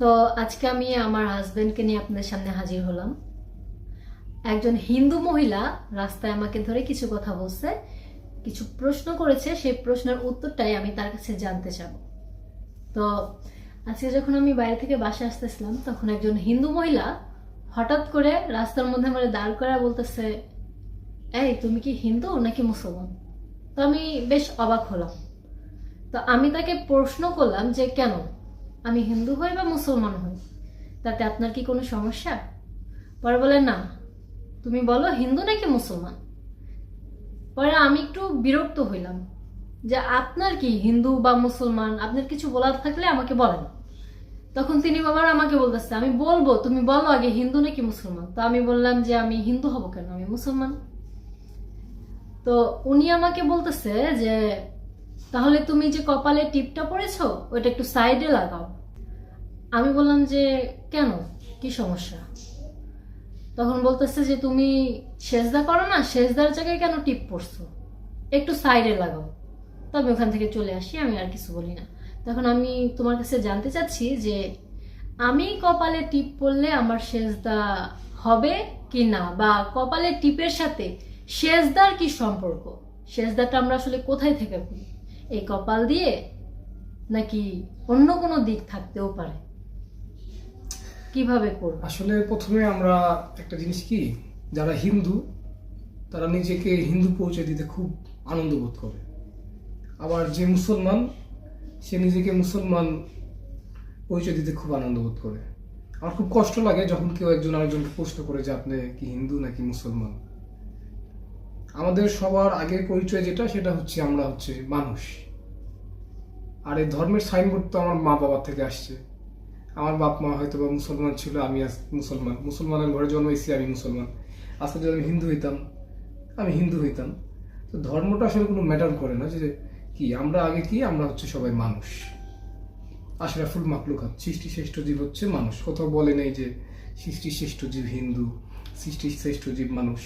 তো আজকে আমি আমার হাজবেন্ডকে নিয়ে আপনাদের সামনে হাজির হলাম। একজন হিন্দু মহিলা রাস্তায় আমাকে ধরে কিছু কথা বলছে, কিছু প্রশ্ন করেছে, সেই প্রশ্নের উত্তরটাই আমি তার কাছে জানতে চাব। তো আজকে যখন আমি বাইরে থেকে বাসে আসতেছিলাম, তখন একজন হিন্দু মহিলা হঠাৎ করে রাস্তার মধ্যে আমার দাঁড় করে বলতেছে, এই, তুমি কি হিন্দু নাকি মুসলমান? তো আমি বেশ অবাক হলাম। তো আমি তাকে প্রশ্ন করলাম যে কেন? আমি হিন্দু হই বা মুসলমান হই? তাতে আপনার কি কোনো সমস্যা? পরে বলে না। তুমি বলো, হিন্দু নাকি মুসলমান? পরে আমি একটু বিরক্ত হইলাম যে আপনার কি হিন্দু বা মুসলমান? আপনার কিছু বলার থাকলে আমাকে বলেন। তখন তিনি বাবার আমাকে বলতেছে, আমি বলব, তুমি বলো আগে হিন্দু নাকি মুসলমান? তো আমি বললাম যে আমি হিন্দু হব কেন? আমি মুসলমান। তো উনি আমাকে বলতেছে যে তাহলে তুমি যে কপালে টিপটা পড়েছো ওটা একটু সাইডে লাগাও। আমি বললাম যে, কেন? কি সমস্যা? তখন বলতেছে যে, তুমি সেজদা করো না, সেজদার জায়গায় কেন টিপ পড়ছো? একটু সাইডে লাগাও। তো আমি ওখান থেকে চলে আসি, আমি আর কিছু বলি না। তখন আমি তোমার কাছে জানতে চাচ্ছি যে, আমি কপালে টিপ পড়লে আমার সেজদা হবে কি না? বা কপালে টিপের সাথে সেজদার কি সম্পর্ক? সেজদাটা আমরা আসলে কোথায় থেকে করি এই কপাল দিয়ে নাকি অন্য কোনো দিক থাকতেও পারে? কীভাবে করব? আসলে প্রথমে আমরা একটা জিনিস কি, যারা হিন্দু, তারা নিজেকে হিন্দু পৌঁছে দিতে খুব আনন্দ বোধ করে। আবার যে মুসলমান, সে নিজেকে মুসলমান পরিচয় দিতে খুব আনন্দ বোধ করে। আমার খুব কষ্ট লাগে যখন কেউ একজন আরেকজনকে প্রশ্ন করে যে আপনি কি হিন্দু নাকি মুসলমান। আমাদের সবার আগের পরিচয় যেটা, সেটা হচ্ছে আমরা হচ্ছে মানুষ। আর এই ধর্মের সাইনবোর্ড তো আমার মা বাবার থেকে আসছে। আমার বাপ মা হয়তো বা মুসলমান ছিল, আমি আজ মুসলমান। মুসলমানের ঘরে জন্মাইছি, আমি মুসলমান। আজকে যদি আমি হিন্দু হইতাম, আমি হিন্দু হইতাম। তো ধর্মটা আসলে কোনো ম্যাটার করে না, যে কি, আমরা আগে কি, আমরা হচ্ছে সবাই মানুষ। আসলে ফুল আশরাফুল মাকলুকাত সৃষ্টি শ্রেষ্ঠ জীব হচ্ছে মানুষ। কোথাও বলে নেই যে সৃষ্টি শ্রেষ্ঠ জীব হিন্দু সৃষ্টি শ্রেষ্ঠ জীব মানুষ।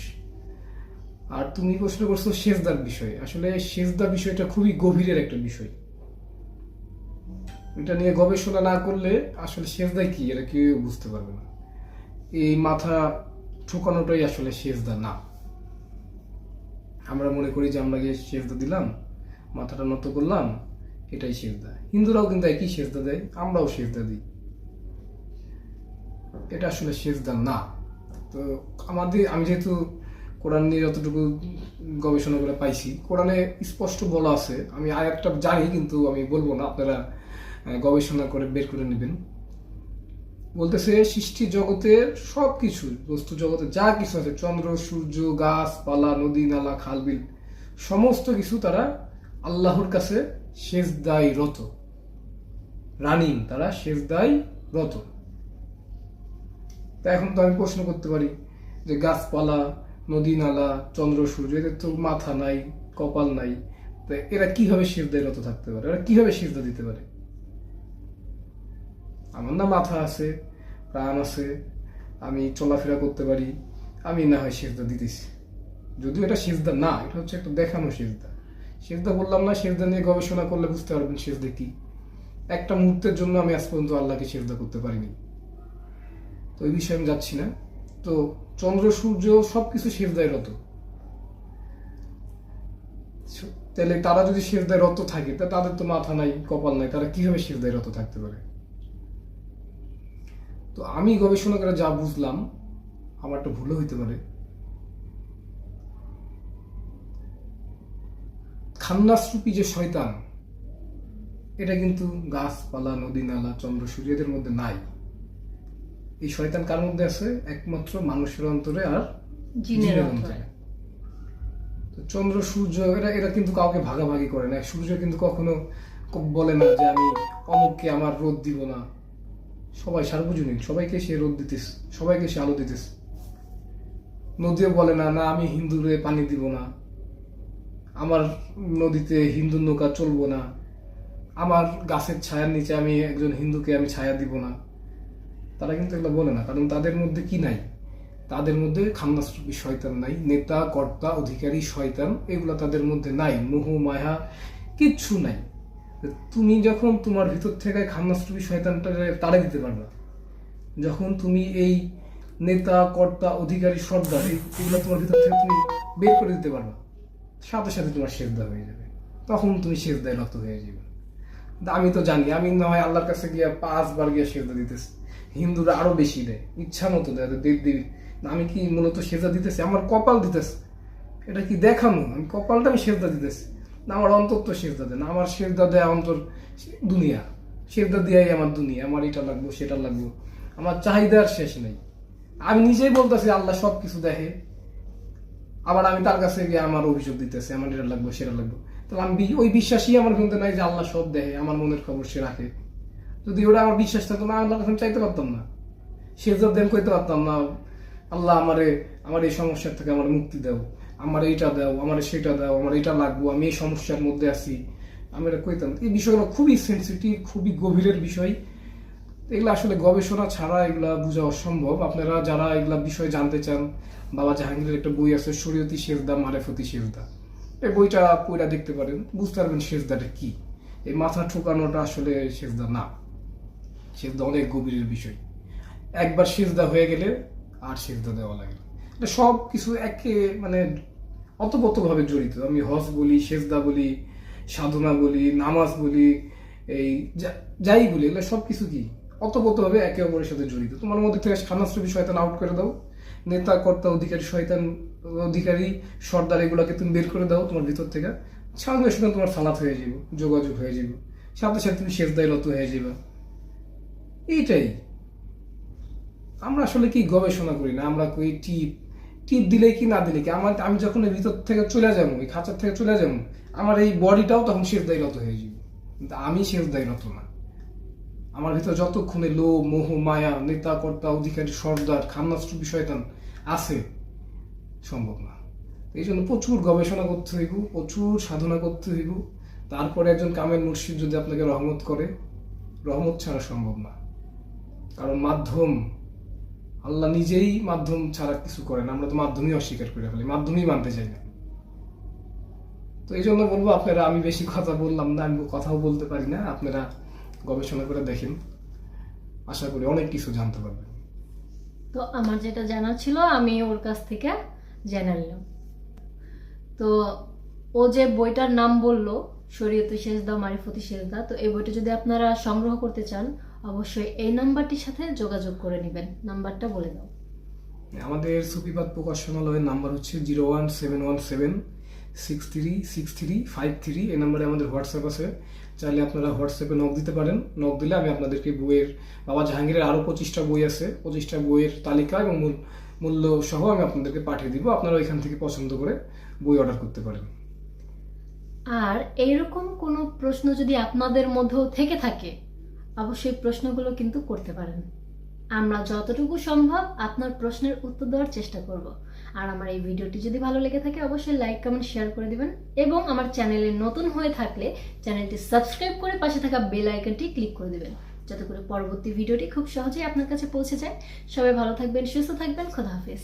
আর তুমি প্রশ্ন করছ সেজদার বিষয়। আসলে সেজদা বিষয়টা খুবই গভীরের একটা বিষয়। এটা নিয়ে গবেষণা না করলে আসলে সেজদা কি, এটা কেউ বুঝতে পারবে না। এই মাথা ঠুকানোটাই আসলে সেজদা না। আমরা মনে করি যে আমরা গিয়ে সেজদা দিলাম, মাথাটা নত করলাম, এটাই সেজদা। হিন্দুরাও কিন্তু একই সেজদা দেয়, আমরাও সেজদা দিই। এটা আসলে সেজদা না। তো আমাদের আমি যেহেতু কোরআন নিয়ে যতটুকু গবেষণা করে পাইছি, কোরআনে স্পষ্ট বলা আছে। আমি আয়াতটা জানি, কিন্তু আমি বলব না, আপনারা গবেষণা করে বের করে নেবেন। বলতেছে, সৃষ্টি জগতের সব কিছু বস্তু জগতে যা কিছু আছে, চন্দ্র, সূর্য, গাছপালা, নদী, নালা খালবিল সমস্ত কিছু তারা আল্লাহর কাছে সেজদাই রত। রানিং, তারা সেজদাই রত। তা এখন তো আমি প্রশ্ন করতে পারি যে গাছপালা নদী নালা, চন্দ্র, সূর্য, এদের তো মাথা নাই, কপাল নাই। এরা কীভাবে সেজদায় রত থাকতে পারে? এরা কীভাবে সেজদা দিতে পারে? আমার না মাথা আছে, প্রাণ আছে, আমি চলাফেরা করতে পারি, আমি না হয় সেজদা দিতেছি। যদিও এটা সেজদা না, এটা হচ্ছে একটা দেখানো সেজদা সেজদা বললাম না সেজদা নিয়ে গবেষণা করলে বুঝতে পারবেন সেজদা কি। একটা মুহূর্তের জন্য আমি আজ পর্যন্ত আল্লাহকে সেজদা করতে পারিনি। তো ওই বিষয়ে আমি যাচ্ছি না। তো চন্দ্র, সূর্য সবকিছু সেজদায় রত। তাহলে তারা যদি সেজদায় রত থাকে, তা তাদের তো মাথা নাই, কপাল নাই, তারা কীভাবে সেজদায় রত থাকতে পারে? তো আমি গবেষণা করে যা বুঝলাম, আমার একটা ভুলও হইতে পারে। খান্নাসরূপী যে শয়তান, এটা কিন্তু গাছপালা নদী নালা চন্দ্র, সূর্য এদের মধ্যে নাই। এই শয়তান কার মধ্যে আছে? একমাত্র মানুষের অন্তরে আর জিনের অন্তরে। চন্দ্র সূর্য এরা এরা কিন্তু কাউকে ভাগাভাগি করে না। সূর্য কিন্তু কখনো বলে না যে আমি অমুককে আমার রোদ দিব না। সবাই সার্বজনীন। সবাইকে সে রোদ দিতেস সবাইকে সে আলো দিতেস। নদীও বলে না না আমি হিন্দুরে পানি দিব না। আমার নদীতে হিন্দু নৌকা চলবো না। আমার গাছের ছায়ার নিচে আমি একজন হিন্দুকে আমি ছায়া দিব না। তারা কিন্তু এগুলো বলে না, কারণ তাদের মধ্যে কি নাই? তাদের মধ্যে খান্নাসরূপী শয়তান নাই? নেতা, কর্তা, অধিকারী, শয়তান, এগুলো তাদের মধ্যে নাই। মোহ মায়া, কিচ্ছু নাই। তুমি যখন তোমার ভিতর থেকে খান্নাস্টুপি শয়তানটা তাড়ে দিতে পারবা? যখন তুমি এই নেতা, কর্তা, অধিকারী, সর্দার এগুলো তোমার ভিতর থেকে তুমি বের করে দিতে পারবা। সাথে সাথে তোমার সেজদা হয়ে যাবে। তখন তুমি সেজদায় রত হয়ে যাবে। আমি তো জানি, আমি না হয় আল্লাহর কাছে গিয়ে পাঁচবার গিয়ে সেজদা দিতেছি। হিন্দুরা আরও বেশি দেয়, ইচ্ছা মতো দেয় দেব দেবী। আমি কি মূলত সেজা দিতেছি? আমার কপাল দিতেছে। এটা কি দেখানো? আমি কপালটা আমি সেজদা দিতেছি। না, আমার অন্তর তো সেজদা দেয় না, আমার সেজদা দেয় অন্তর দুনিয়া। সেজদা দিয়াই আমার দুনিয়া, আমার এটা লাগবো, সেটা লাগবো। আমার চাহিদার শেষ নেই। আমি নিজেই বলতেছি, আল্লাহ সব কিছু দেখে। আবার আমি তার কাছে গিয়ে আমার অভিযোগ দিতেছি, আমার এটা লাগবে, সেটা লাগবে। তাহলে আমি ওই বিশ্বাসই আমার কিন্তু নাই যে আল্লাহ সব দেখে, আমার মনের খবর সে রাখে। যদি ওরা আমার বিশ্বাস থাকতো না আল্লাহ কাছে চাইতে পারতাম না। সে আমি কইতে পারতাম না আল্লাহ আমারে, আমার এই সমস্যার থেকে আমার মুক্তি দাও। আমার এইটা দাও, আমার সেটা দাও, আমার এটা লাগবো, আমি এই সমস্যার মধ্যে আছি। আমি এটা কইতাম। এই বিষয়গুলো খুবই সেন্সিটিভ খুবই গভীরের বিষয়। এগুলো আসলে গবেষণা ছাড়া এগুলা বোঝা অসম্ভব। আপনারা যারা এগুলা বিষয় জানতে চান, বাবা জাহাঙ্গীরের একটা বই আছে শরীয়তি শেষদা মারেফতি শেষদা এই বইটা পড়া দেখতে পারেন, বুঝতে পারবেন শেষদাটা কি। এই মাথা ঠোকানোটা আসলে শেষদা না। সেজদা অনেক গভীরের বিষয়। একবার সেজদা হয়ে গেলে আর সেজদা দেওয়া লাগে এটা সব কিছু একে মানে অতপ্রতভাবে জড়িত। আমি হজ বলি, সেজদা বলি, সাধনা বলি, নামাজ বলি, এই যাই বলি, এগুলো সব কিছু কি? অতপ্রতভাবে একে অপরের সাথে জড়িত। তোমার মধ্যে থেকে খানাশ্রবী শয়তান আউট করে দাও। নেতা, কর্তা, অধিকারী, শয়তান, অধিকারী, সর্দার, এগুলোকে তুমি বের করে দাও তোমার ভিতর থেকে। সঙ্গে সঙ্গে তোমার সালাত হয়ে যাব, যোগাযোগ হয়ে যাব। সাথে সাথে তুমি সেজদায় রত হয়ে যাবে। এইটাই। আমরা আসলে কি গবেষণা করি না? আমরা কই টিপ। টিপ দিলে কি না দিলে কি? আমার আমি যখন এর ভিতর থেকে চলে যাব এই খাঁচার থেকে চলে যাব, আমার এই বডিটাও তখন শেষদায় রত হয়ে যাবে। কিন্তু আমি শেষদায় রত না। আমার ভিতর যতক্ষণে লো মোহ, মায়া নেতা কর্তা অধিকারী, সর্দার খান্নাস্টু বিষয়তান আছে, সম্ভব না। এই জন্য প্রচুর গবেষণা করতে হইব, প্রচুর সাধনা করতে হইব। তারপরে একজন কামের মুর্শিদ যদি আপনাকে রহমত করে, রহমত ছাড়া সম্ভব না। কারণ মাধ্যম, আল্লাহ নিজেই মাধ্যম ছাড়া কিছু করেন আমরা তো মাধ্যমই অস্বীকার করে ফেলি, মাধ্যমই মানতে চাই না। তো এই জন্য বলব, আপনারা, আমি বেশি কথা বললাম না, আমি কথাও বলতে পারি না, আপনারা গবেষণা করে দেখেন। আশা করি অনেক কিছু জানতে পারবেন। তো আমার যেটা জানা ছিল, আমি ওর কাছ থেকে জেনে নিলাম। তো ও যে বইটার নাম বলল, শরীয়ত শেষদা মারিফতি শেষদা তো এই বইটা যদি আপনারা সংগ্রহ করতে চান অবশ্যই এই নাম্বারটির সাথে যোগাযোগ করে নেবেন। নাম্বারটা বলে দাও। আমাদের সুফিবাদ প্রকাশনালয়ের নাম্বার হচ্ছে zero one seven one seven six three six three five three. এই নাম্বারে আমাদের হোয়াটসঅ্যাপ আছে। চাইলে আপনারা হোয়াটসঅ্যাপে নক দিতে পারেন। নক দিলে আমি আপনাদেরকে বইয়ের বাবা জাহাঙ্গীরের আরও পঁচিশটা বই আছে। পঁচিশটা বইয়ের তালিকা এবং মূল মূল্য সহ আমি আপনাদেরকে পাঠিয়ে দিব। আপনারা ওইখান থেকে পছন্দ করে বই অর্ডার করতে পারেন। আর এইরকম কোনো প্রশ্ন যদি আপনাদের মধ্যেও থেকে থাকে অবশ্যই প্রশ্নগুলো কিন্তু করতে পারেন। আমরা যতটুকু সম্ভব আপনার প্রশ্নের উত্তর দেওয়ার চেষ্টা করব। আর আমার এই ভিডিওটি যদি ভালো লেগে থাকে, অবশ্যই লাইক কমেন্ট শেয়ার করে দিবেন। এবং আমার চ্যানেলে নতুন হয়ে থাকলে চ্যানেলটি সাবস্ক্রাইব করে পাশে থাকা বেল আইকনটি ক্লিক করে দিবেন। যাতে করে পরবর্তী ভিডিওটি খুব সহজেই আপনার কাছে পৌঁছে যায়। সবাই ভালো থাকবেন, সুস্থ থাকবেন, খোদা হাফেজ।